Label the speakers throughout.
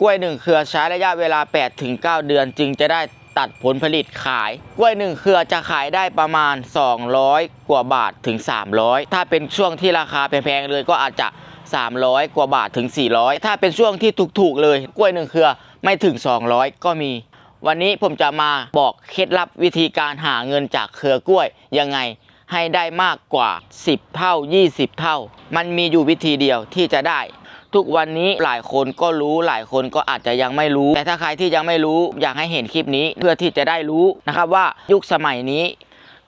Speaker 1: กล้วยหนึ่งเครือใช้ระยะเวลา 8-9 เดือนจึงจะได้ตัดผลผลิตขาย กล้วยหนึ่งเครือจะขายได้ประมาณ 200 กว่าบาทถึง 300 ถ้าเป็นช่วงที่ราคาแพงๆเลยก็อาจจะ 300 กว่าบาทถึง 400 ถ้าเป็นช่วงที่ถูกๆเลย กล้วยหนึ่งเครือไม่ถึง 200 ก็มี วันนี้ผมจะมาบอกเคล็ดลับวิธีการหาเงินจากเครือกล้วยยังไงให้ได้มากกว่า 10 เท่า 20 เท่า มันมีอยู่วิธีเดียวที่จะได้ ทุกวันนี้หลายคนก็รู้หลายคนก็อาจจะยังไม่รู้ แต่ถ้าใครที่ยังไม่รู้อยากให้เห็นคลิปนี้เพื่อที่จะได้รู้นะครับว่ายุคสมัยนี้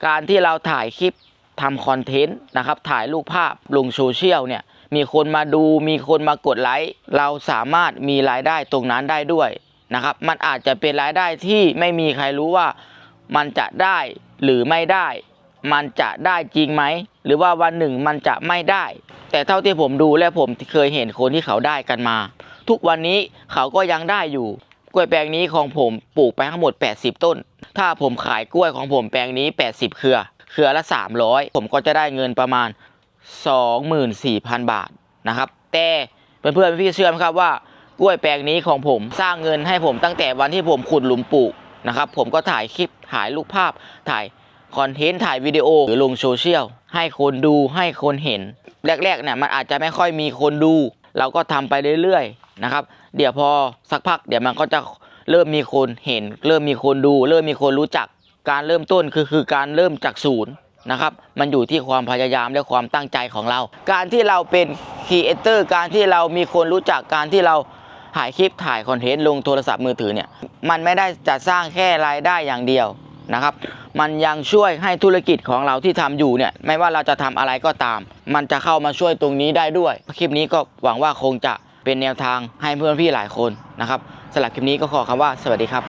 Speaker 1: การที่เราถ่ายคลิปทำคอนเทนต์นะครับถ่ายรูปภาพลงโซเชียลเนี่ยมีคนมาดูมีคนมากดไลค์เราสามารถมีรายได้ตรงนั้นได้ด้วยนะครับมันอาจจะเป็นรายได้ที่ไม่มีใครรู้ว่ามันจะได้หรือไม่ได้ มันจะได้จริงไหม หรือว่าวันหนึ่งมันจะไม่ได้ แต่เท่าที่ผมดูและผมเคยเห็นคนที่เขาได้กันมา ทุกวันนี้เขาก็ยังได้อยู่ กล้วยแปลงนี้ของผมปลูกไปทั้งหมด 80 ต้น ถ้าผมขายกล้วยของผมแปลงนี้ 80 เครือ เครือละ 300 ผมก็จะได้เงินประมาณ 24,000 บาทนะครับ แต่เพื่อนๆพี่เชื่อไหมครับว่ากล้วยแปลงนี้ของผมสร้างเงินให้ผมตั้งแต่วันที่ผมขุดหลุมปลูกนะครับผมก็ถ่ายคลิปถ่ายรูปภาพถ่าย คอนเทนต์ถ่ายวิดีโอหรือลงโซเชียลให้คนดูให้คนเห็น แรกๆเนี่ยมันอาจจะไม่ค่อยมีคนดู เราก็ทำไปเรื่อยๆนะครับ เดี๋ยวพอสักพัก เดี๋ยวมันก็จะเริ่มมีคนเห็น เริ่มมีคนดู เริ่มมีคนรู้จักการเริ่มต้นคือคือการเริ่มจากศูนย์นะครับ มันอยู่ที่ความพยายามและความตั้งใจของเรา การที่เราเป็นครีเอเตอร์การที่เรามีคนรู้จักการที่เราถ่ายคลิปถ่ายคอนเทนต์ลงโทรศัพท์มือถือเนี่ยมันไม่ได้จะสร้างแค่รายได้อย่างเดียว นะครับ มันยังช่วยให้ธุรกิจของเราที่ทำอยู่เนี่ยไม่ว่าเราจะทำอะไรก็ตาม มันจะเข้ามาช่วยตรงนี้ได้ด้วย คลิปนี้ก็หวังว่าคงจะเป็นแนวทางให้เพื่อนพี่หลายคนนะครับสำหรับคลิปนี้ก็ขอคำว่าสวัสดีครับ